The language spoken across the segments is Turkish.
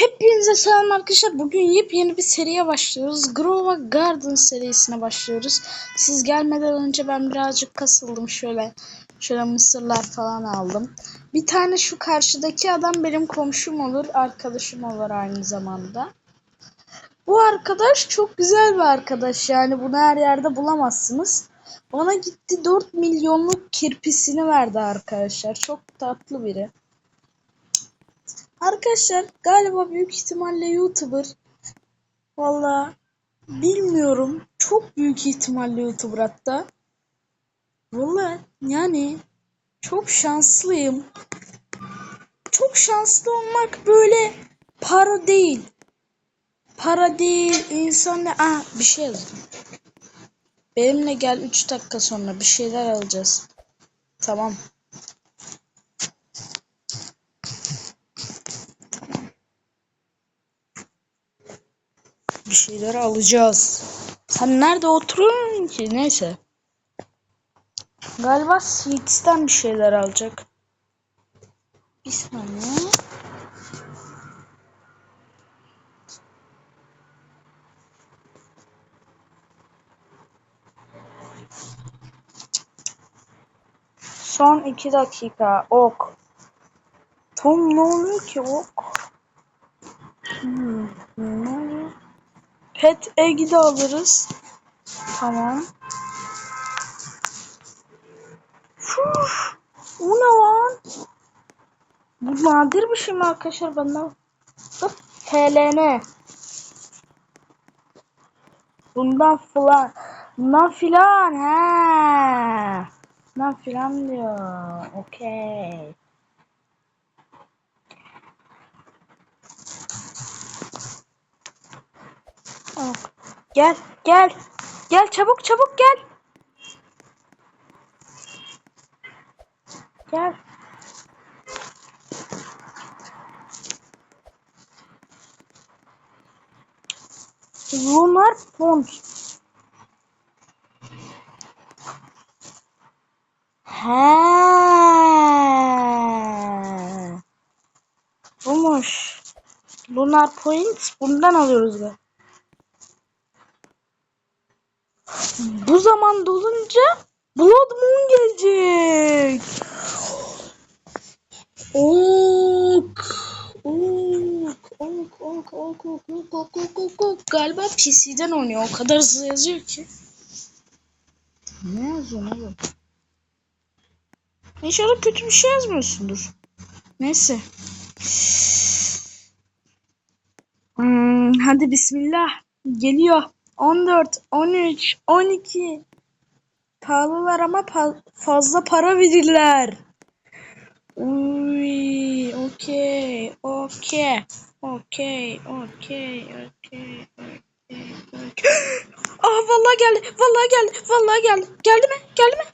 Hepinize selam arkadaşlar. Bugün yepyeni bir seriye başlıyoruz. Grova Garden serisine başlıyoruz. Siz gelmeden önce ben birazcık kasıldım. Şöyle şöyle mısırlar falan aldım. Bir tane şu karşıdaki adam benim komşum olur, arkadaşım olur aynı zamanda. Bu arkadaş çok güzel bir arkadaş. Yani bunu her yerde bulamazsınız. Bana gitti 4 milyonluk kirpisini verdi arkadaşlar. Çok tatlı biri. Arkadaşlar galiba büyük ihtimalle YouTuber. Valla bilmiyorum. Çok büyük ihtimalle YouTuber hatta. Valla yani çok şanslıyım. Çok şanslı olmak böyle para değil. Para değil insan ne? Aa bir şey yazdım. Benimle gel 3 dakika sonra bir şeyler alacağız. Tamam. Bir şeyler alacağız. Sen nerede oturuyorsun ki? Neyse. Galiba CX'ten bir şeyler alacak. Bir saniye. Son iki dakika. Ok. Tom ne oluyor ki ok? Hmm, ne oluyor? Pet Egg'i de alırız. Tamam. Fuh, o ne lan? Bu nadir bir şey mi arkadaşlar benden? Bak TLN. Bundan filan. Bundan filan he. Bundan filan diyor. Okey. Gel, gel. Gel çabuk çabuk gel. Gel. Lunar Pond. He. Bumuş. Lunar Point bundan alıyoruz be. Bu zaman dolunca Blood Moon gelecek. Ok. Ok. Ok. Ok. Ok. Ok. Ok. Ok. Ok. Ok. Ok. Galiba PC'den oynuyor. O kadar hızlı yazıyor ki. Ne yazıyor oğlum? İnşallah kötü bir şey yazmıyorsundur. Neyse. Hmm, hadi bismillah. Geliyor. 14, 13, 12. Pahalılar ama pa- fazla para verirler. Uy, okey, okey, okey, okey, okey, okey. Ah vallahi geldi, vallahi geldi, vallahi geldi. Geldi mi? Geldi mi?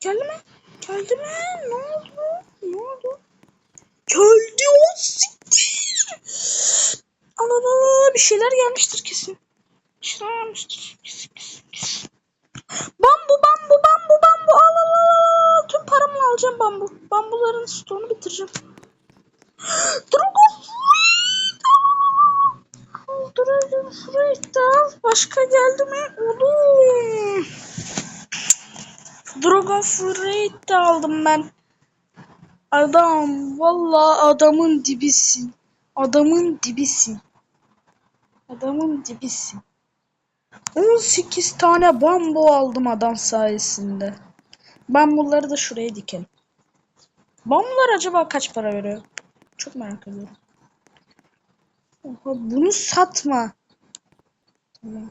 Geldi mi? Geldi mi? Ne oldu? Ne oldu? Geldi o siktir. Allah Allah bir şeyler gelmiştir kesin. Kesin. Bambu bambu bambu bambu al al al al. Tüm paramla alacağım bambu. Bambuların stoğunu bitireceğim. Al. Dragon Fruit al. Başka geldi mi? Oğlum. Dragon Fruit de aldım ben. Adam. Vallahi adamın dibisin. Adamın dibisin. Adamın dibisin. 18 tane bambu aldım adam sayesinde. Bambuları da şuraya dikelim. Bambular acaba kaç para veriyor? Çok merak ediyorum. Oha, bunu satma. Tamam.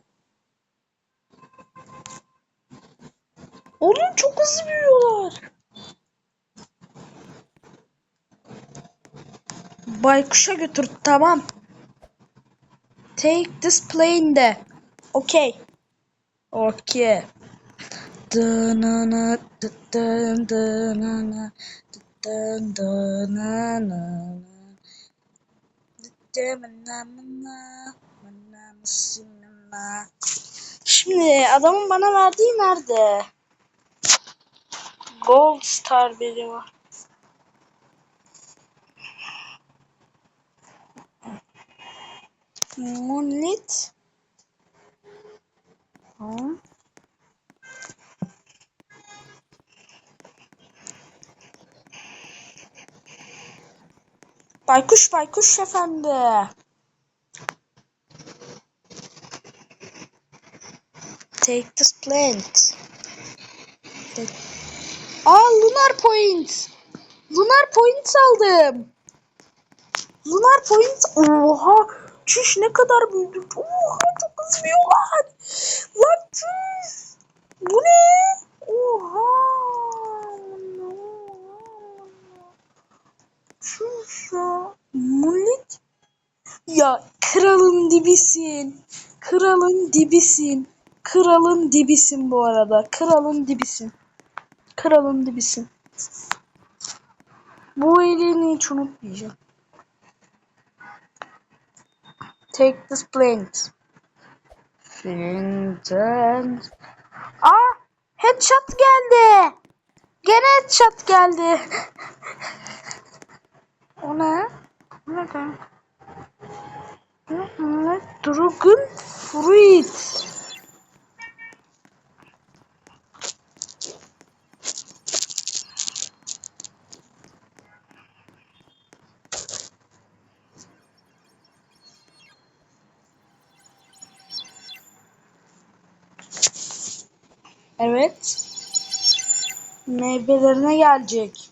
Oğlum çok hızlı büyüyorlar. Baykuş'a götür tamam. Take this plane de. Dınana, dın dınana, dın dınana. Mına mısınına. Şimdi adamın bana verdiği nerede? Gold Star biri var. Moonlit. Tamam. Baykuş baykuş efendi. Take this plant. Take... Aa lunar point. Lunar point aldım. Lunar point. Oha. Çüş ne kadar büyüdük. Oha çok hızlıyorlar. Lan çüş. Bu ne? Oha. Çüş ya. Mullet. Ya kralın dibisin. Kralın dibisin. Kralın dibisin bu arada. Kralın dibisin. Kralın dibisin. Bu iyiliğini hiç unutmayacağım. Take this plant. Finland. Aa! Headshot geldi. Gene headshot geldi. o ne? Ne de? Dragon Fruit. Evet. Meyvelerine gelecek.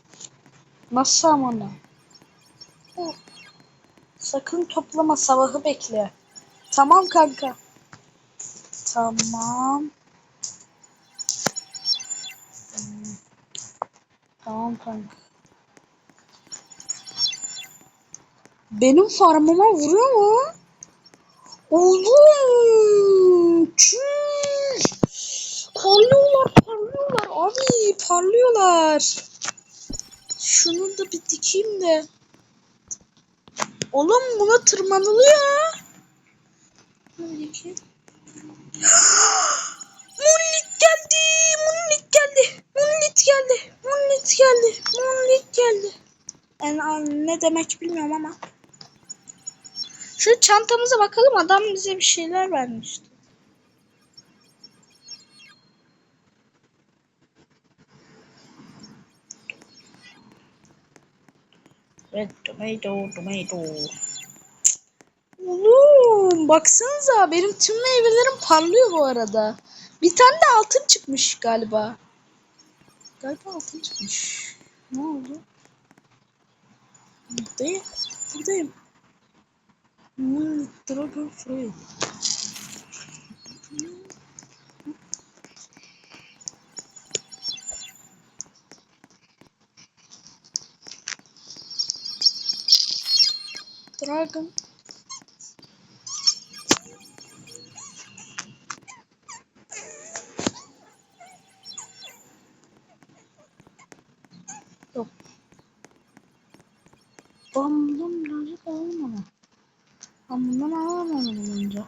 Nasıl? Oh. Sakın toplama sabahı bekle. Tamam kanka. Tamam. Tamam kanka. Benim farmıma vuruyor mu? Oğlum! Çüş! Parlıyorlar, parlıyorlar. Abi parlıyorlar. Şunu da bir dikeyim de. Oğlum buna tırmanılıyor. Dikeyim. Moonlit geldi. Moonlit geldi. Moonlit geldi. Moonlit geldi. Moonlit geldi. Yani ne demek bilmiyorum ama. Şu çantamıza bakalım. Adam bize bir şeyler vermişti. Red tomato, tomato. Oğlum baksanıza benim tüm meyvelerim parlıyor bu arada. Bir tane de altın çıkmış galiba. Galiba altın çıkmış. Ne oldu? Buradayım. Buradayım. Hmm, Dragon Fruit. Dragon. Yok. Ben bundan birazcık alayım ama. Ben bundan onu bulunca.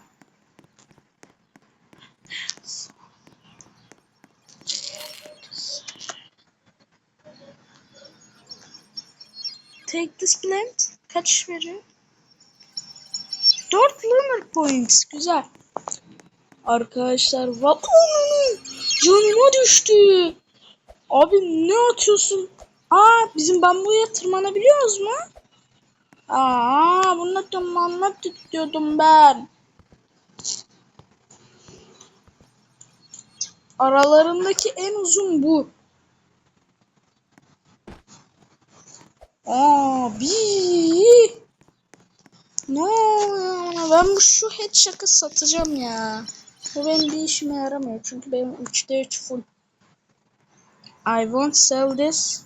Take this plant. Kaç veriyor? 4 lunar points. Güzel. Arkadaşlar vallahi canıma düştü. Abi ne atıyorsun? Aa bizim bambuya tırmanabiliyoruz mu? Aa bununla tırmanmak istiyordum ben. Aralarındaki en uzun bu. Abi. No, ben bu şu headshot'ı satacağım ya. Bu benim bir işime yaramıyor. Çünkü benim 3'te 3 full. I won't sell this.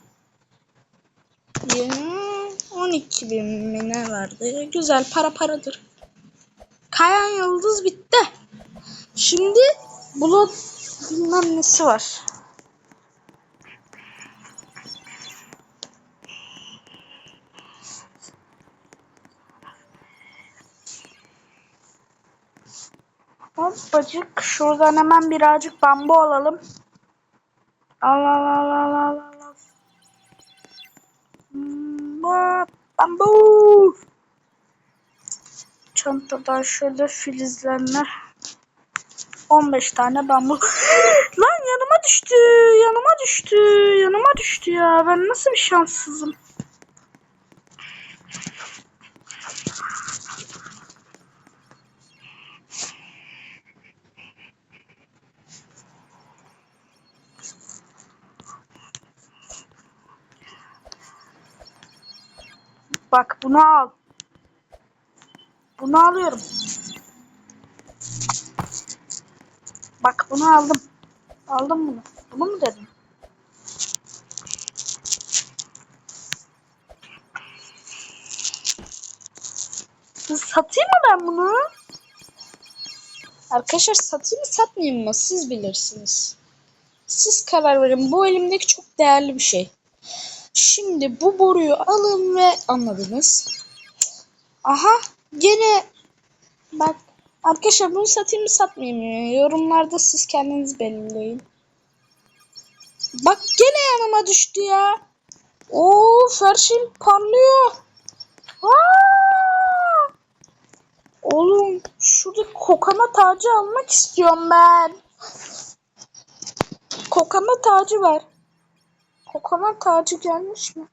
Yeah, 12 bin mi ne vardı? Güzel para paradır. Kayan yıldız bitti. Şimdi bulut bilmem nesi var. Hoppacık şuradan hemen birazcık bambu alalım. Al al al al al al. Hmm, Bambu. çantadan şöyle filizlenme 15 tane bambu. Lan yanıma düştü. Yanıma düştü. Yanıma düştü ya. Ben nasıl bir şanssızım. Bak bunu al. Bunu alıyorum. Bak bunu aldım. Aldım bunu. Bunu mu dedim? Satayım mı ben bunu? Arkadaşlar satayım mı satmayayım mı? Siz bilirsiniz. Siz karar verin. Bu elimdeki çok değerli bir şey. Şimdi bu boruyu alın ve anladınız. Aha gene bak arkadaşlar bunu satayım mı satmayayım mı? Yorumlarda siz kendiniz belirleyin. Bak gene yanıma düştü ya. Oo her şeyim parlıyor. Oğlum şurada kokana tacı almak istiyorum ben. Kokana tacı var. Kokana tacı gelmiş mi?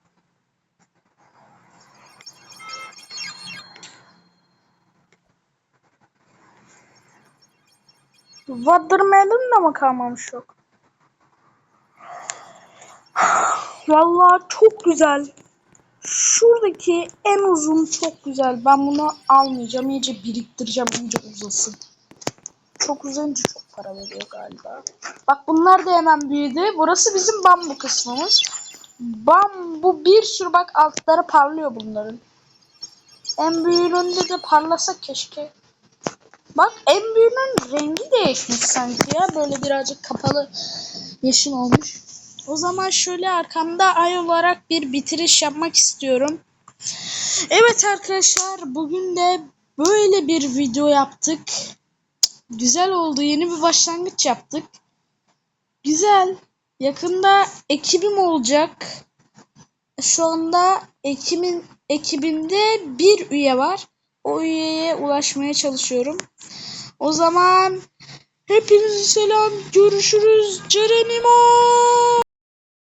Watermelon da mı kalmamış yok? Vallahi çok güzel. Şuradaki en uzun çok güzel. Ben bunu almayacağım. İyice biriktireceğim. İyice uzasın. Çok uzayınca çok para veriyor galiba. Bak bunlar da hemen büyüdü. Burası bizim bambu kısmımız. Bambu bir sürü bak altları parlıyor bunların. En büyüğünde de parlasa keşke. Bak en büyüğünün rengi değişmiş sanki ya. Böyle birazcık kapalı yeşil olmuş. O zaman şöyle arkamda ay olarak bir bitiriş yapmak istiyorum. Evet arkadaşlar bugün de böyle bir video yaptık. Güzel oldu. Yeni bir başlangıç yaptık. Güzel. Yakında ekibim olacak. Şu anda ekibin ekibimde bir üye var. O üyeye ulaşmaya çalışıyorum. O zaman hepinize selam. Görüşürüz. Cerenimo.